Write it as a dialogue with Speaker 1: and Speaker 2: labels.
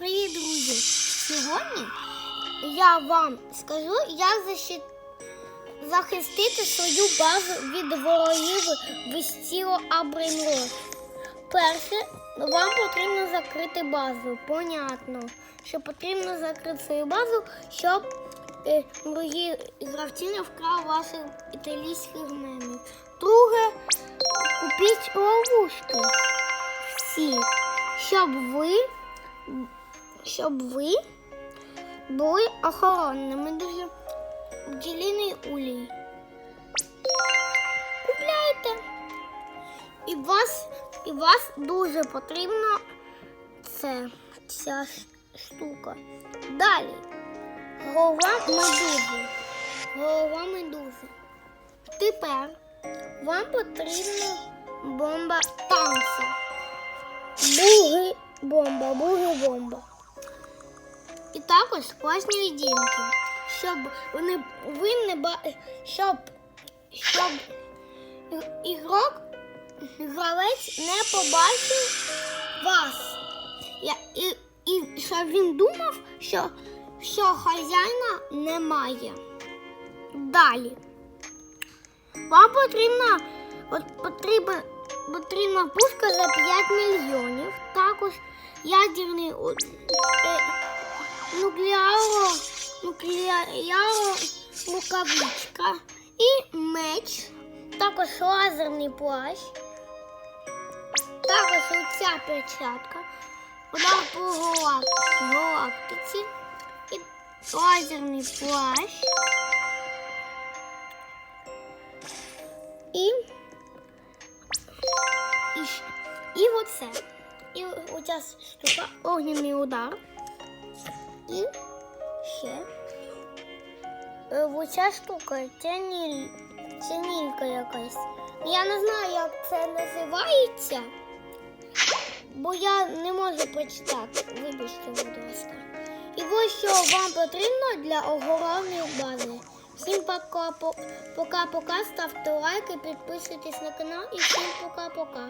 Speaker 1: Привіт, друзі! Сьогодні я вам скажу, як защи- захистити свою базу від ворогів Вестіло Абрейнрод. Перше, вам потрібно закрити базу. Понятно, що потрібно закрити свою базу, щоб е, другі гравці не вкрали ваших італійських мемів. Друге, купіть ловушки. Всі, щоб ви щоб ви були охоронними дуже бджіліний улій. Купляйте. І вас, і вас дуже потрібно це, ця штука. Далі. Голова медузи. Голова медузи. Тепер вам потрібна бомба танца. Буги бомба, буги бомба. І також класні відінки, щоб вони ви не ба... щоб, щоб ігрок, гравець не побачив вас. Я, і, і щоб він думав, що, що хазяїна немає. Далі. Вам потрібна, от потрібна, потрібна пушка за 5 мільйонів. Також ядерний е, нуклеаро, нуклеаро рукавичка і меч. Також лазерний плащ. Також оця перчатка. Удар по галактиці. І лазерний плащ. І, і, і оце. І оця штука, огняний удар. І ще. Е, Оця штука, тяніль, тянілька якась. Я не знаю, як це називається, бо я не можу прочитати. Вибачте, будь ласка. І ось що вам потрібно для охорони бази. Всім пока, по- пока-пока, ставте лайки, підписуйтесь на канал і всім пока-пока.